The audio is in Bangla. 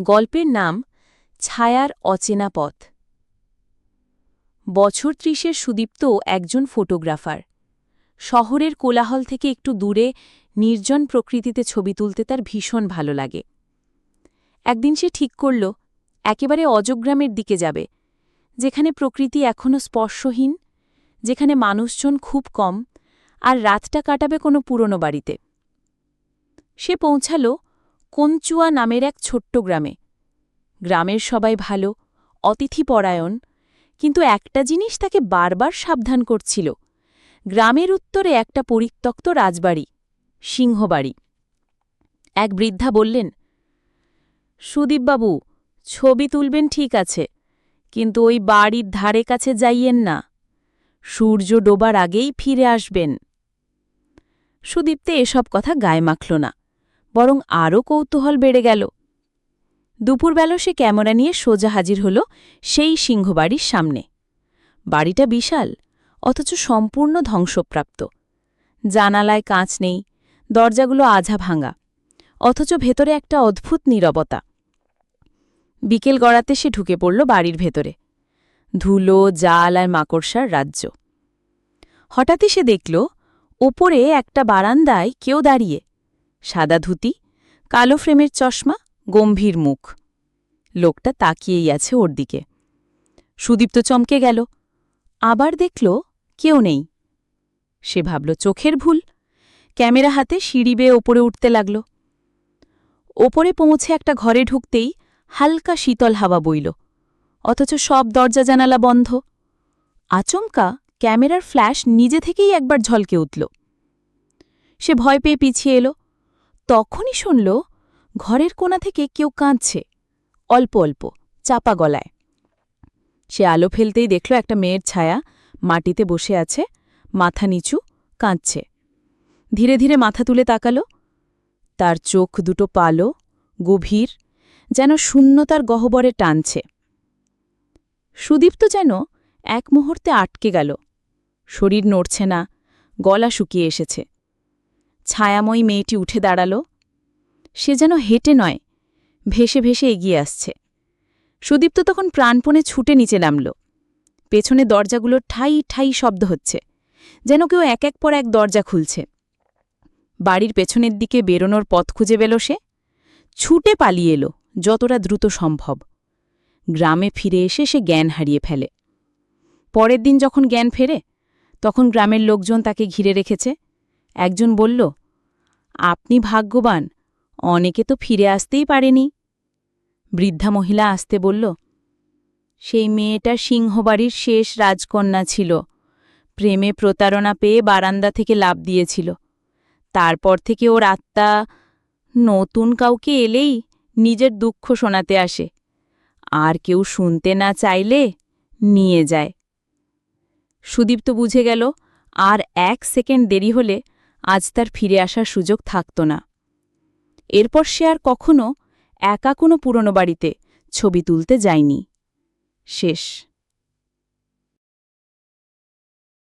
গল্পের নাম ছায়ার অচেনা পথ। বছর ত্রিশের সুদীপ্ত একজন ফটোগ্রাফার। শহরের কোলাহল থেকে একটু দূরে নির্জন প্রকৃতিতে ছবি তুলতে তার ভীষণ ভালো লাগে। একদিন সে ঠিক করল, একেবারে অজগ্রামের দিকে যাবে, যেখানে প্রকৃতি এখনও স্পর্শহীন, যেখানে মানুষজন খুব কম, আর রাতটা কাটাবে কোনো পুরনো বাড়িতে। সে পৌঁছাল কঞ্চুয়া নামের এক ছোট্ট গ্রামে। গ্রামের সবাই ভালো, অতিথিপরায়ণ, কিন্তু একটা জিনিস তাকে বারবার সাবধান করছিল। গ্রামের উত্তরে একটা পরিত্যক্ত রাজবাড়ি, সিংহবাড়ি। এক বৃদ্ধা বললেন, সুদীপবাবু, ছবি তুলবেন ঠিক আছে, কিন্তু ওই বাড়ির ধারে কাছে যাইয়েন না। সূর্য ডোবার আগেই ফিরে আসবেন। সুদীপ্তে এসব কথা গায়ে মাখল না। বরং আরও কৌতূহল বেড়ে গেল। দুপুরবেলা সে ক্যামেরা নিয়ে সোজা হাজির হল সেই সিংহবাড়ির সামনে। বাড়িটা বিশাল, অথচ সম্পূর্ণ ধ্বংসপ্রাপ্ত। জানালায় কাঁচ নেই, দরজাগুলো আঝা ভাঙা, অথচ ভেতরে একটা অদ্ভুত নীরবতা। বিকেল গড়াতে সে ঢুকে পড়ল বাড়ির ভেতরে। ধুলো, জাল আর মাকড়সার রাজ্য। হঠাৎই সে দেখল, ওপরে একটা বারান্দায় কেউ দাঁড়িয়ে। সাদা ধুতি, কালো ফ্রেমের চশমা, গম্ভীর মুখ। লোকটা তাকিয়েই আছে ওর দিকে। সুদীপ্ত চমকে গেল। আবার দেখল কেউ নেই। সে ভাবল, চোখের ভুল? ক্যামেরা হাতে সিঁড়ি বেয়ে ওপরে উঠতে লাগল। ওপরে পৌঁছে একটা ঘরে ঢুকতেই হালকা শীতল হাওয়া বইল। অথচ সব দরজা জানালা বন্ধ। আচমকা ক্যামেরার ফ্ল্যাশ নিজে থেকেই একবার ঝলকে উঠল। সে ভয় পেয়ে পিছিয়ে এলো। তখনই শুনল, ঘরের কোণা থেকে কেউ কাঁদছে। অল্প অল্প, চাপা গলায়। সে আলো ফেলতেই দেখল একটা মেয়ের ছায়া মাটিতে বসে আছে, মাথা নিচু, কাঁদছে। ধীরে ধীরে মাথা তুলে তাকালো। তার চোখ দুটো পালো, গভীর, যেন শূন্যতার গহ্বরে টানছে। সুদীপ্ত যেন এক মুহূর্তে আটকে গেল। শরীর নড়ছে না, গলা শুকিয়ে এসেছে। ছায়াময়ী মেয়েটি উঠে দাঁড়াল। সে যেন হেঁটে নয়, ভেসে ভেসে এগিয়ে আসছে। সুদীপ্ত তখন প্রাণপণে ছুটে নিচে নামল। পেছনে দরজাগুলোর ঠাই ঠাই শব্দ হচ্ছে, যেন কেউ এক এক পর এক দরজা খুলছে। বাড়ির পেছনের দিকে বেরোনোর পথ খুঁজে পেল সে। ছুটে পালিয়ে এলো, যতটা দ্রুত সম্ভব। গ্রামে ফিরে এসে সে জ্ঞান হারিয়ে ফেলে। পরের দিন যখন জ্ঞান ফেরে, তখন গ্রামের লোকজন তাকে ঘিরে রেখেছে। একজন বলল, আপনি ভাগ্যবান, অনেকে তো ফিরে আসতেই পারেনি। বৃদ্ধা মহিলা আসতে বলল, সেই মেয়েটা সিংহবাড়ির শেষ রাজকন্যা ছিল। প্রেমে প্রতারণা পেয়ে বারান্দা থেকে লাভ দিয়েছিল। তারপর থেকে ওর আত্মা নতুন কাউকে এলেই নিজের দুঃখ শোনাতে আসে। আর কেউ শুনতে না চাইলে নিয়ে যায়। সুদীপ্ত বুঝে গেল, আর এক সেকেন্ড দেরি হলে আজ তার ফিরে আসার সুযোগ থাকত না। এরপর সে আর কখনো একা কোনো পুরনো বাড়িতে ছবি তুলতে যায়নি। শেষ।